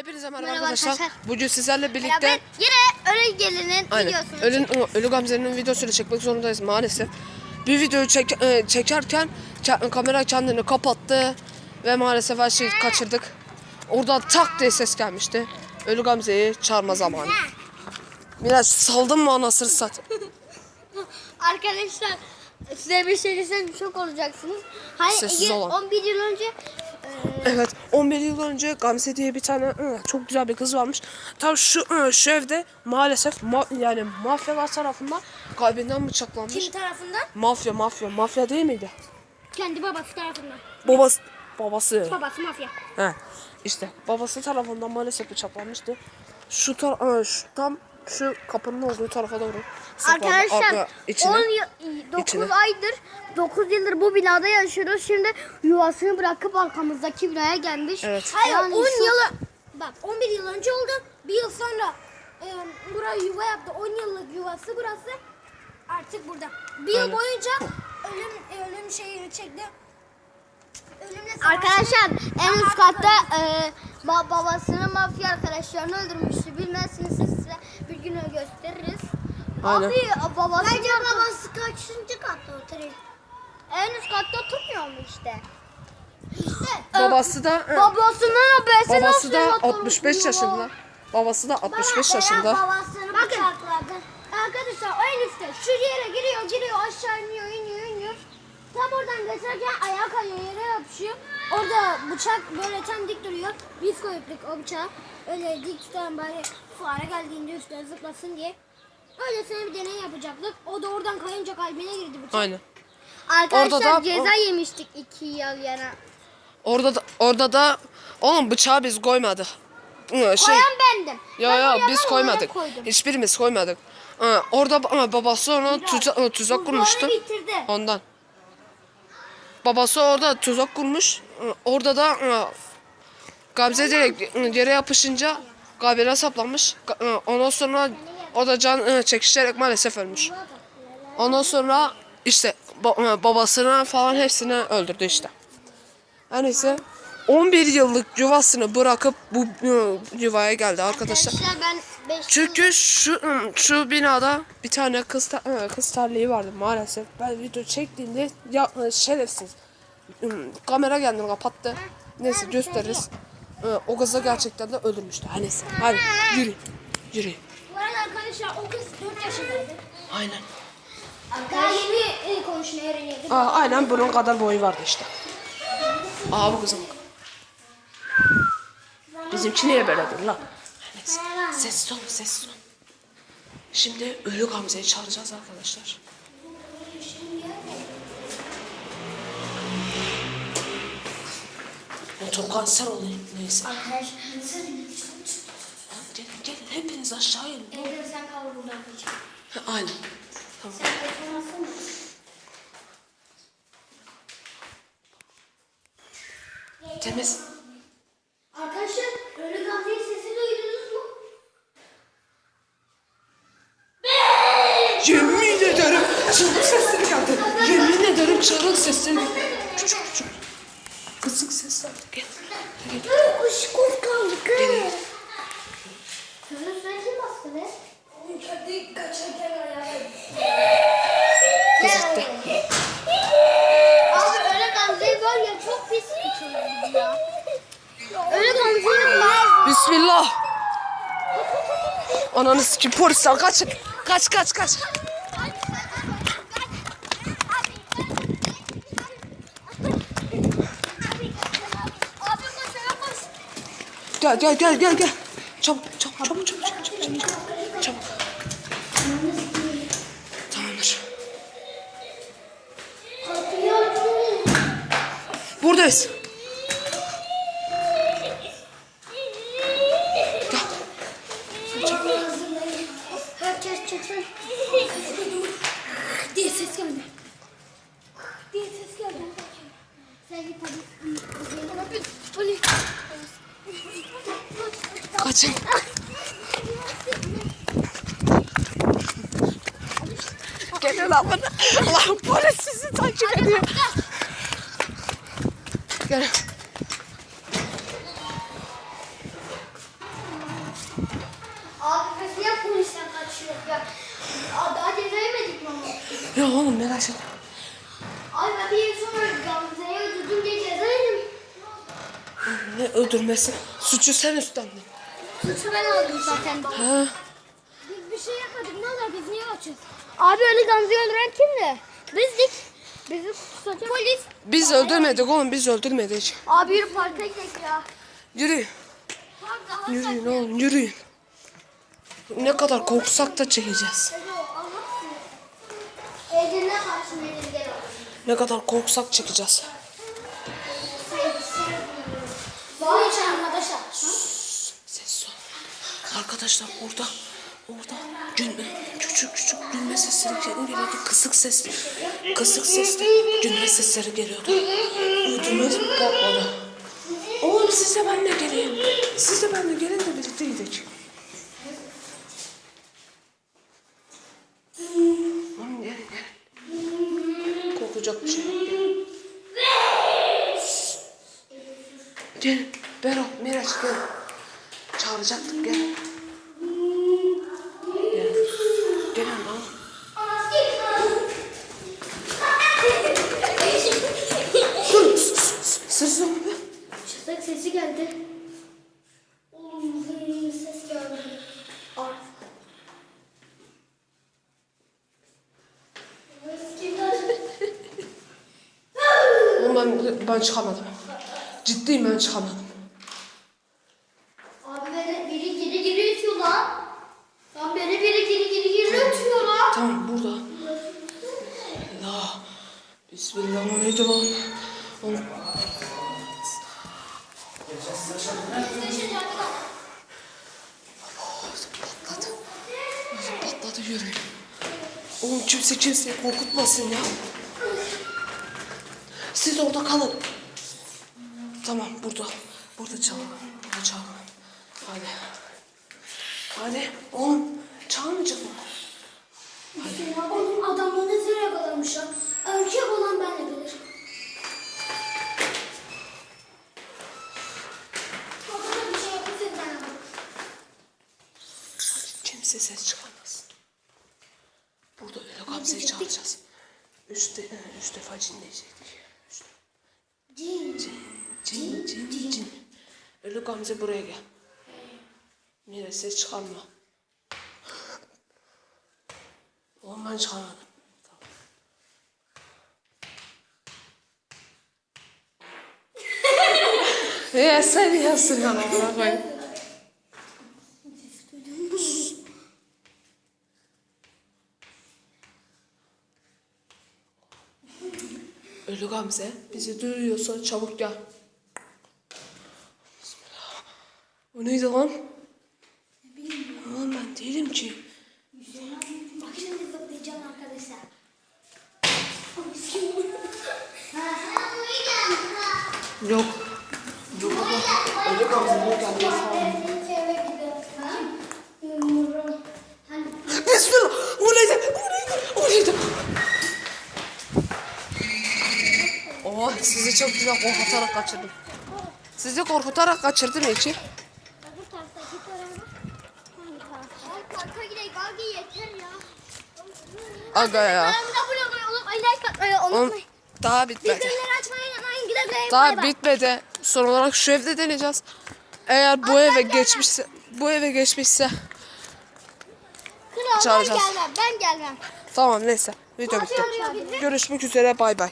Hepinize merhaba, Merhaba arkadaşlar. arkadaşlar. Bugün sizlerle birlikte yine Ölü Gelin'in videosunu Ölün, Ölü Gamze'nin videosunu çekmek zorundayız maalesef. Bir videoyu çek, e, çekerken ke- kamera kendini kapattı ve maalesef her şeyi kaçırdık. Oradan tak diye ses gelmişti. Ölü Gamze'yi çağırma zamanı. Biraz saldın mı anasını sat. Arkadaşlar size bir şey desem şok olacaksınız. Hani Sessiz olun. 11 yıl önce e, Evet 11 yıl önce Gamze diye bir tane çok güzel bir kız varmış. Tam şu şu evde maalesef ma- yani mafyalar tarafından kalbinden bıçaklanmış. kim tarafından? Mafya mafya mafya değil miydi? Kendi babası tarafından. Babası babası. Babası mafya. He. İşte babası tarafından maalesef bıçaklanmıştı. Şu tar şu tam şu kapının olduğu tarafa doğru. saklandı. Arkadaşlar Arka- içine. 10 yıl 9 içine. aydır 9 yıldır bu binada yaşıyoruz. Şimdi yuvasını bırakıp arkamızdaki binaya gelmiş. Evet. Hayır Yani 10 şu- yılı bak 11 yıl önce oldu. Bir yıl sonra e, buraya yuva yaptı. 10 yıllık yuvası burası. Artık burada. Bir yıl Aynen. boyunca ölüm ölüm şeyi çekti. Ölümle. Arkadaşlar en üst katta e, ba- babasının mafya arkadaşlarını öldürmüştü. Bilmezsiniz siz size bir gün gösteririz. Aynen. Abi babası Bence babası kaçıncı katta oturuyor? En üst katta oturmuyor mu işte? İşte. Babası da ı, Babasının obesi babası da 65 yaşında. Babası da 65 yaşında. Babasını Bakın. bıçakladı. Arkadaşlar en üstte şu yere giriyor giriyor aşağı iniyor iniyor iniyor. Tam oradan geçerken ayağa kayıyor yere yapışıyor. Orada bıçak böyle tam dik duruyor. Biz koyduk o bıçağı. Öyle dik tutan bari fare geldiğinde üstüne zıplasın diye. Öylesine bir deney yapacaktık. O da oradan kayınca kalbine girdi bıçak. Aynen. Arkadaşlar Orada da- ceza yemiştik iki yıl yana. Orada da, orada da oğlum bıçağı biz koymadık. Hı, Şey, Koyan bendim. Ya Ben ya biz koymadık. Hiçbirimiz koymadık. Ha, orada ama babası ona tuzak, tuzak kurmuştu. Ondan. Babası orada tuzak kurmuş. Orada da hı, Gamze direkt hı, yere yapışınca kabire saplanmış. Ondan sonra o da can çekişerek maalesef ölmüş. Ondan sonra işte hı, babasını falan hepsini öldürdü işte. Her neyse 11 yıllık yuvasını bırakıp bu hı, yuvaya geldi arkadaşlar. Arkadaşlar ben 5 Çünkü şu şu binada bir tane kız e, kız terliği vardı maalesef. Ben video çektiğimde ya e, şerefsiz. Hmm, Kamera kendini kapattı. Neyse gösteririz. E, O kızı gerçekten de öldürmüştü. Her neyse. Hadi yürü. Yürü. Bu arada arkadaşlar o kız 4 yaşındaydı. Aynen. Aa, aynen bunun kadar boyu vardı işte. Aa bu kızım. Bizimki niye böyledir lan? Neyse. Sessiz ol, sessiz. Şimdi Ölü Gamze'yi çağıracağız arkadaşlar. Otokanser olayım neyse. Arkadaşlar Gelin gelin hepiniz aşağı inin. Sen kal buradan Aynen. Tamam. Sen kaçamazsın mı? Temiz. Arkadaşlar ölü gamzeyi sesini duydunuz mu? Yemin ederim çığlık sesleri geldi. Yemin ederim çığlık sesleri. Küçük küçük. Kısık sesler. Gel. Kuş kuş kaldı. Gel. Kızın sen kim bastı be? Kendi kaçarken ayağı. Kız gitti. Abi öyle gamzeyi var ya çok pis bir çocuk ya. Öyle gamzeyi var. Bismillah. Ananı sikim polisler kaçın. Kaç kaç kaç. Gel gel gel gel gel. Çabuk çabuk çabuk çabuk çabuk çabuk çabuk. Çabuk. Tamamdır. Buradayız. Diye ses geldi. diye ses geldi. Sen git hadi. Polis. Kaçın. Gelin lan bana. Allah'ım polis sizi takip ediyor. Gel. Aa, Daha ceza yemedik mi ama? Ya oğlum merak etme. Abi ben bir sonra Gamze'yi öldürdüm diye ceza yedim. Ne öldürmesi? Suçu sen üstlendin. Suçu ben aldım zaten. Ha? Biz bir şey yapmadık. Ne olur biz niye kaçıyoruz? Abi öyle Gamze'yi öldüren kimdi? Bizdik. Bizi tutacak. Polis. Biz öldürmedik oğlum biz öldürmedik. Abi yürü parka gidelim ya. Yürü. Yürüyün oğlum yürüyün. Ne kadar korksak da çekeceğiz. Eline karşı nedir gel oğlum. Ne kadar korksak çekeceğiz. Vay arkadaşlar. Ses ol. Arkadaşlar orada orada gülme küçük küçük gülme sesleri geliyordu. Kısık ses kısık sesli gülme sesleri geliyordu. Ödümüz patladı. Oğlum siz de benimle gelin. Siz de benimle gelin de birlikte gidelim. Oğlum gelin gelin. Korkacak bir şey yok. Gelin. Gelin. Berat, Miraç gelin. Çağıracaktık gel. Gel. Gel lan. Dur. Ses yok be. Çıtak sesi geldi. Oğlum zırhlı ses geldi. Ar. Oğlum ben, ben çıkamadım. Ciddiyim ben çıkamadım. Abi beni biri geri geri itiyor lan. Lan beni biri geri geri geri itiyor lan. Tamam burada. La. Bismillah o neydi lan? Oğlum. Patladı. Patladı yüreğim. Oğlum kimse kimseyi korkutmasın ya. Siz orada kalın. Tamam burada. Burada çalalım. Burada çalalım. Hadi. Hadi. Oğlum çalmayacak mı? Oğlum adamları nereye yakalamışlar? Erkek olan benle gelir. Adama bir şey yapıp ben alırım. Kimse ses çıkarmasın. Burada öyle Gamze'yi çağıracağız. Üç, de, üç defa cinleyecektik. Öyle Gamze buraya gel. Mire ses çıkarma. Oğlum ben çıkarmadım. Tamam. ya sen yazsın ya bana koyayım. Ölü Gamze bizi duyuyorsa çabuk gel. Bismillah. O neydi lan? Oğlum ben değilim ki. Bak şimdi zıplayacağım arkadaşlar. Yok. Yok. Bismillah. O neydi? O neydi? O neydi? Oh sizi çok güzel korkutarak kaçırdım. Sizi korkutarak kaçırdım Eki. Bu taraftaki tarafa. Hangi tarafta? Ay parka gidelim abi yeter ya. Aga ya. Kanalımıza abone olmayı unutmayın. Like atmayı Oğlum unutmayın. daha bitmedi. Bildirimleri açmayı unutmayın. Güle güle. bay Daha bay. bitmedi. Son olarak şu evde deneyeceğiz. Eğer bu eve geçmişse, bu eve geçmişse Kral ben Çağıracağız. gelmem. Ben gelmem. tamam neyse. Video bitti. Görüşmek üzere bay bay.